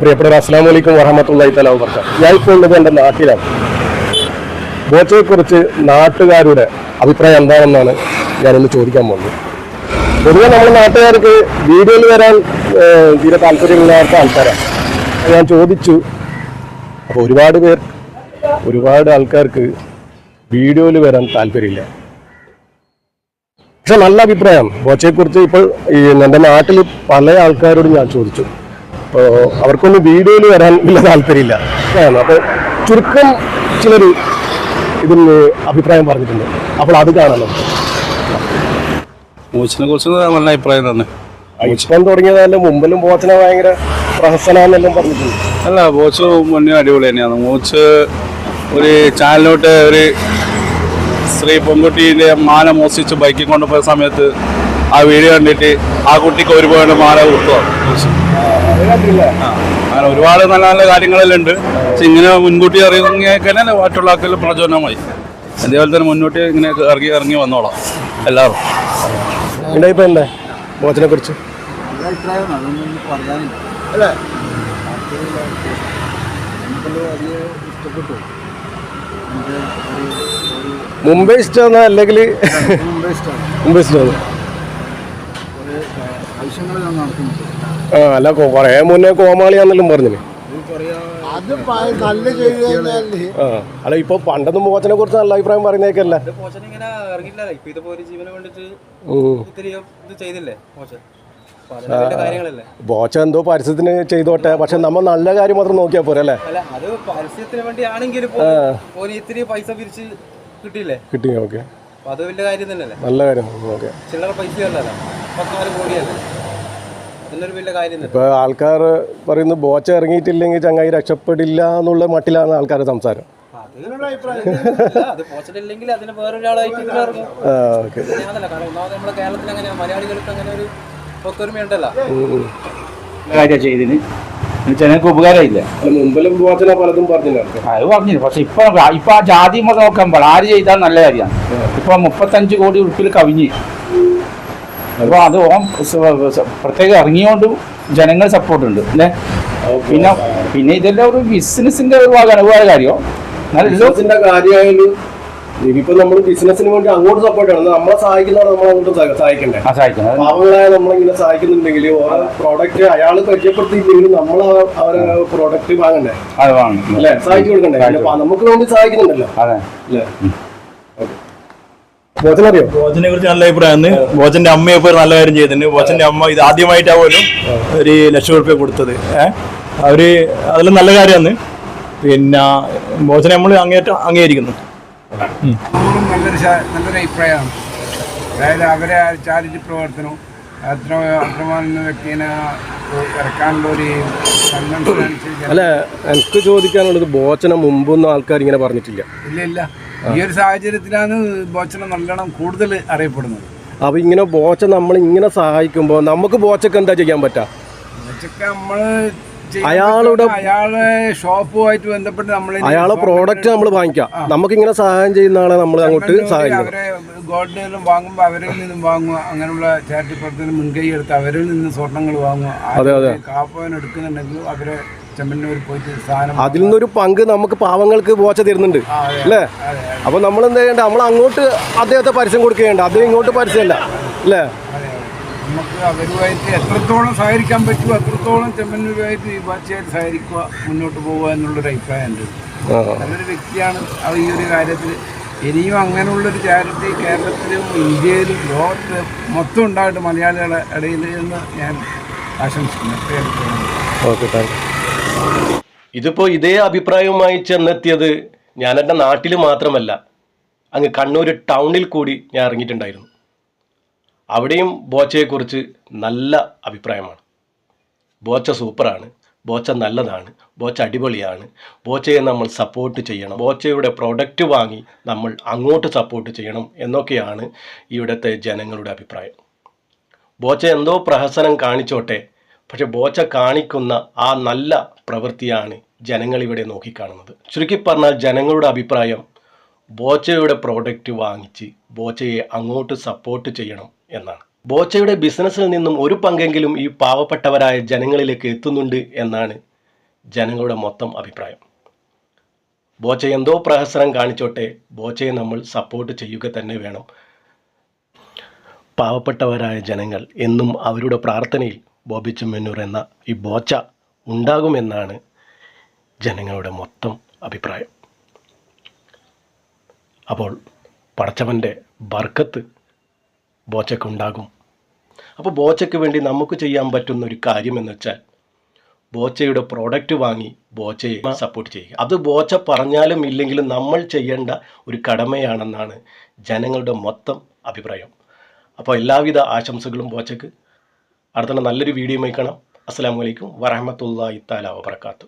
പ്രിയപ്പെട്ടവർ അസ്സാം വലൈക്കും വറഹമത്തല്ലായി തല വർക്ക ഞാൻ ഇപ്പോൾ ഉള്ളത് എന്റെ നാട്ടിലാണ് ബോച്ചയെക്കുറിച്ച് നാട്ടുകാരുടെ അഭിപ്രായം എന്താണെന്നാണ് ഞാനിന്ന് ചോദിക്കാൻ പോകുന്നത്. പൊതുവെ നമ്മുടെ നാട്ടുകാർക്ക് വീഡിയോയിൽ വരാൻ തീരെ താല്പര്യമില്ലാത്ത ആൾക്കാരാണ്. ഞാൻ ചോദിച്ചു അപ്പോൾ ഒരുപാട് പേർ ഒരുപാട് ആൾക്കാർക്ക് വീഡിയോയിൽ വരാൻ താല്പര്യമില്ല. പക്ഷെ നല്ല അഭിപ്രായം. ബോച്ചയെക്കുറിച്ച് ഇപ്പോൾ ഈ എന്റെ നാട്ടിൽ പല ആൾക്കാരോടും ഞാൻ ചോദിച്ചു. അപ്പോൾ അവർക്കൊന്നും വീഡിയോയിൽ വരാൻ വലിയ താല്പര്യമില്ല. അപ്പോൾ ചുരുക്കം ചിലർ ഇതിന് അഭിപ്രായം പറഞ്ഞിട്ടുണ്ട്. അപ്പോൾ അത് കാണണം. മൂച്ചിനെ കുറിച്ച് നല്ല അഭിപ്രായം തന്നെ. ഇപ്പം തുടങ്ങിയതല്ല മുമ്പിലും ബോച്ചനെ ഭയങ്കര പ്രഹസനാന്നെല്ലാം പറഞ്ഞിട്ടുണ്ട്. അല്ല മൂച്ച് മുന്നേ അടിപൊളി തന്നെയാണ്. മൂച്ച് ഒരു ചാനലിലോട്ട് ഒരു സ്ത്രീ പെൺകുട്ടീന്റെ മാല മോസിച്ച് ബൈക്കിൽ കൊണ്ടുപോയ സമയത്ത് ആ വീഡിയോ കണ്ടിട്ട് ആ കുട്ടിക്ക് ഒരുപാട് മാല കൊടുത്തു അങ്ങനെ ഒരുപാട് നല്ല നല്ല കാര്യങ്ങളെല്ലാം ഉണ്ട്. പക്ഷെ ഇങ്ങനെ മുൻകൂട്ടി ഇറങ്ങിയൊക്കെ തന്നെ മറ്റുള്ള ആൾക്കെല്ലാം പ്രചോദനമായി. അതേപോലെ തന്നെ മുന്നോട്ട് ഇങ്ങനെ ഇറങ്ങി ഇറങ്ങി വന്നോളാം. എല്ലാവരും. ബോച്ചനെ കുറിച്ച് മുംബൈ ഇഷ്ടമാണ് അല്ലെങ്കിൽ മുംബൈ ഇഷ്ടമാണ്. ആ അല്ല കുറേ മുന്നേ കോമാളിയാന്നെല്ലാം പറഞ്ഞില്ലേ? ആ അല്ല ഇപ്പൊ പണ്ടൊന്നും ബോച്ചനെ കുറിച്ച് നല്ല അഭിപ്രായം പറയുന്നേക്കല്ല. ബോച്ച എന്തോ പരസ്യത്തിന് ചെയ്തോട്ടെ. പക്ഷെ നമ്മൾ നല്ല കാര്യം മാത്രം നോക്കിയാ പോരെ അല്ലേ? കിട്ടി ഓക്കെ. നല്ല കാര്യം. ഓക്കെ. ചില്ലറ പൈസ കോടിയല്ലേ? എന്നൊരു വലിയ കാര്യം തന്നെ. ഇപ്പൊ ആൾക്കാർ പറയുന്നു ബോച്ച ഇറങ്ങിയിട്ടില്ലെങ്കിൽ ചങ്ങായി രക്ഷപ്പെടില്ല എന്നുള്ള മട്ടിലാണ് ആൾക്കാർ സംസാരം. ഓക്കെ. കാരണം ഒന്നാമത് കേരളത്തിൽ അങ്ങനെ മലയാളികൾക്ക് അങ്ങനെ ഒരു ഒത്തൊരുമയുണ്ടല്ലോ കാര്യം ചെയ്തിന് ജനങ്ങൾക്ക് ഉപകാരമില്ല മുമ്പിലും ബോച്ചനെ പലതും പറഞ്ഞില്ല. അത് പറഞ്ഞു പക്ഷെ ഇപ്പൊ ഇപ്പൊ ആ ജാതി മതം നോക്കുമ്പോൾ ആര് ചെയ്താൽ നല്ല കാര്യമാണ്. ഇപ്പൊ മുപ്പത്തഞ്ച് കോടി ഉറുപ്പിൽ കവിഞ്ഞ്. അപ്പൊ അത് സ- പ്രത്യേകം ഇറങ്ങിയോണ്ടും ജനങ്ങൾ സപ്പോർട്ട് ഉണ്ട് അല്ലേ? പിന്നെ പിന്നെ ഇതെല്ലാം ഒരു ബിസിനസിന്റെ ഒരു ഭാഗമാണ് വേറെ കാര്യം? ബിസിനസിന്റെ കാര്യമായാലും ഇനിയിപ്പോ നമ്മൾ ബിസിനസിന് വേണ്ടി അങ്ങോട്ട് സപ്പോർട്ട് ചെയ്യണം. നമ്മളെ സഹായിക്കുന്നവരെ നമ്മൾ അങ്ങോട്ട് സഹ- സഹായിക്കണ്ടേ? ആ സഹായിക്കുന്നത് പാവങ്ങളായ നമ്മളിങ്ങനെ സഹായിക്കുന്നുണ്ടെങ്കിൽ ഓരോ പ്രോഡക്റ്റ് അയാൾ പരിചയപ്പെടുത്തിയില്ലെങ്കിൽ നമ്മൾ അവരെ പ്രോഡക്റ്റ് വാങ്ങണ്ടേ? വേണം സഹായിച്ചു കൊടുക്കണ്ടേ? പിന്നെ നമുക്ക് വേണ്ടി സഹായിക്കുന്നുണ്ടല്ലോ? അല്ലേ? ബോച്ചനറിയോ ബോച്ചനെ കുറിച്ച് നല്ല അഭിപ്രായമാണ്. ബോച്ചന്റെ അമ്മയെ പോയി നല്ല കാര്യം ചെയ്തിട്ടുണ്ട്. ബോച്ചന്റെ അമ്മ ഇത് ആദ്യമായിട്ടാ പോലും ഒരു ലക്ഷം റുപ്യ കൊടുത്തത്. ഏഹ് അവർ അതെല്ലാം നല്ല കാര്യമാണ്. പിന്നെ ബോച്ചനെ നമ്മൾ അങ്ങേറ്റം അംഗീകരിക്കുന്നു നമ്മളും നല്ലൊരു ശ- നല്ലൊരു അഭിപ്രായമാണ്. അതായത് അവരെ ചാരിറ്റി പ്രവർത്തനം അത്ര അത്രമാന വ്യക്തിനെ അല്ല എനിക്ക് ചോദിക്കാനുള്ളത് ബോച്ചന മുമ്പൊന്നും ആൾക്കാർ ഇങ്ങനെ പറഞ്ഞിട്ടില്ല. ഇല്ല ഇല്ല. ഈ ഒരു സാഹചര്യത്തിലാണ് ബോച്ചനെ നല്ലോണം കൂടുതൽ അറിയപ്പെടുന്നത്. അപ്പൊ ഇങ്ങനെ ബോച്ച നമ്മൾ ഇങ്ങനെ സഹായിക്കുമ്പോൾ നമുക്ക് ബോച്ചക്ക് എന്താ ചെയ്യാൻ പറ്റാ? ബോച്ചക്ക് നമ്മൾ ചെയ്യുന്ന അയാളുടെ- അയാളെ ഷോപ്പുമായിട്ട് ബന്ധപ്പെട്ട് നമ്മൾ അയാളെ പ്രോഡക്റ്റ് നമ്മൾ വാങ്ങിക്കാം. നമുക്ക് ഇങ്ങനെ സഹായം ചെയ്യുന്ന ആളെ നമ്മൾ അങ്ങോട്ട് സഹായിക്കും അവരെ നിന്നും വാങ്ങുമ്പോൾ അവരിൽ നിന്നും വാങ്ങുക അങ്ങനെയുള്ള ചാരിറ്റി പ്രവർത്തനം മുൻകൈ എടുത്ത് അവരിൽ നിന്ന് സ്വർണങ്ങൾ വാങ്ങുക. അതെ, അതെ. കാപ്പവൻ എടുക്കുന്നുണ്ടെങ്കിൽ അവരെ ചെമ്മന്നൂർ പോയിട്ട് സാധനം അതിൽ നിന്നൊരു പങ്ക് നമുക്ക് പാവങ്ങൾക്ക് പോച്ച തരുന്നുണ്ട്. അല്ലേ? അതെ, അപ്പൊ നമ്മൾ എന്താ ചെയ്യണ്ട? നമ്മൾ അങ്ങോട്ട് അദ്ദേഹത്തെ പരസ്യം കൊടുക്കുകയുണ്ട്. അദ്ദേഹം ഇങ്ങോട്ട് പരസ്യമല്ല അല്ലേ. നമുക്ക് അവരുമായിട്ട് എത്രത്തോളം സഹകരിക്കാൻ പറ്റുമോ അത്രത്തോളം ചെമ്മന്നൂരുമായിട്ട് ഈ ബാച്ചയായിട്ട് സഹകരിക്കുക മുന്നോട്ട് പോവുക എന്നുള്ളൊരു അഭിപ്രായം ഉണ്ട്. നല്ലൊരു വ്യക്തിയാണ് അത് ഈ ഒരു കാര്യത്തിൽ. ഇനിയും അങ്ങനെയുള്ളൊരു ചാരിറ്റി കേരളത്തിലും ഇന്ത്യയിലും ലോകത്ത് മൊത്തം ഉണ്ടായിട്ട് മലയാളികളുടെ ഇടയിൽ എന്ന് ഞാൻ ആശംസിക്കുന്നു. ഓക്കെ താങ്ക് ഇതിപ്പോ ഇതേ അഭിപ്രായവുമായി ചെന്നെത്തിയത് ഞാൻ എന്റെ നാട്ടിൽ മാത്രമല്ല അങ്ങ് കണ്ണൂർ ടൗണിൽ കൂടി ഞാൻ ഇറങ്ങിയിട്ടുണ്ടായിരുന്നു. അവിടെയും ബോച്ചയെക്കുറിച്ച് നല്ല അഭിപ്രായമാണ്. ബോച്ച സൂപ്പറാണ് ബോച്ച നല്ലതാണ് ബോച്ച അടിപൊളിയാണ് ബോച്ചയെ നമ്മൾ സപ്പോർട്ട് ചെയ്യണം ബോച്ചയുടെ പ്രൊഡക്റ്റ് വാങ്ങി നമ്മൾ അങ്ങോട്ട് സപ്പോർട്ട് ചെയ്യണം എന്നൊക്കെയാണ് ഇവിടുത്തെ ജനങ്ങളുടെ അഭിപ്രായം. ബോച്ച എന്തോ പ്രഹസനം കാണിച്ചോട്ടെ പക്ഷെ ബോച്ച കാണിക്കുന്ന ആ നല്ല പ്രവൃത്തിയാണ് ജനങ്ങൾ ഇവിടെ നോക്കിക്കാണുന്നത്. ചുരുക്കി പറഞ്ഞാൽ ജനങ്ങളുടെ അഭിപ്രായം ബോച്ചയുടെ പ്രോഡക്റ്റ് വാങ്ങിച്ച് ബോച്ചയെ അങ്ങോട്ട് സപ്പോർട്ട് ചെയ്യണം എന്നാണ്. ബോച്ചയുടെ ബിസിനസ്സിൽ നിന്നും ഒരു പങ്കെങ്കിലും ഈ പാവപ്പെട്ടവരായ ജനങ്ങളിലേക്ക് എത്തുന്നുണ്ട് എന്നാണ് ജനങ്ങളുടെ മൊത്തം അഭിപ്രായം. ബോച്ച എന്തോ പ്രഹസനം കാണിച്ചോട്ടെ ബോച്ചയെ നമ്മൾ സപ്പോർട്ട് ചെയ്യുക തന്നെ വേണം. പാവപ്പെട്ടവരായ ജനങ്ങൾ എന്നും അവരുടെ പ്രാർത്ഥനയിൽ ബോബി ചെമ്മന്നൂർ എന്ന ഈ ബോച്ച ഉണ്ടാകുമെന്നാണ് ജനങ്ങളുടെ മൊത്തം അഭിപ്രായം. അപ്പോൾ പടച്ചവന്റെ ബർക്കത്ത് ബോച്ചക്കുണ്ടാകും. അപ്പോൾ ബോച്ചയ്ക്ക് വേണ്ടി നമുക്ക് ചെയ്യാൻ പറ്റുന്ന ഒരു കാര്യം എന്ന് വെച്ചാൽ ബോച്ചയുടെ പ്രോഡക്റ്റ് വാങ്ങി ബോച്ചയെ സപ്പോർട്ട് ചെയ്യുക. അത് ബോച്ച പറഞ്ഞാലും ഇല്ലെങ്കിലും നമ്മൾ ചെയ്യേണ്ട ഒരു കടമയാണെന്നാണ് ജനങ്ങളുടെ മൊത്തം അഭിപ്രായം. അപ്പോൾ എല്ലാവിധ ആശംസകളും ബോച്ചക്ക്. അടുത്ത നല്ലൊരു വീഡിയോയുമായി കാണാം. അസ്സാം വലൈക്കും വറഹമത്തല്ലാ ഇത്താല വബർക്കാത്തു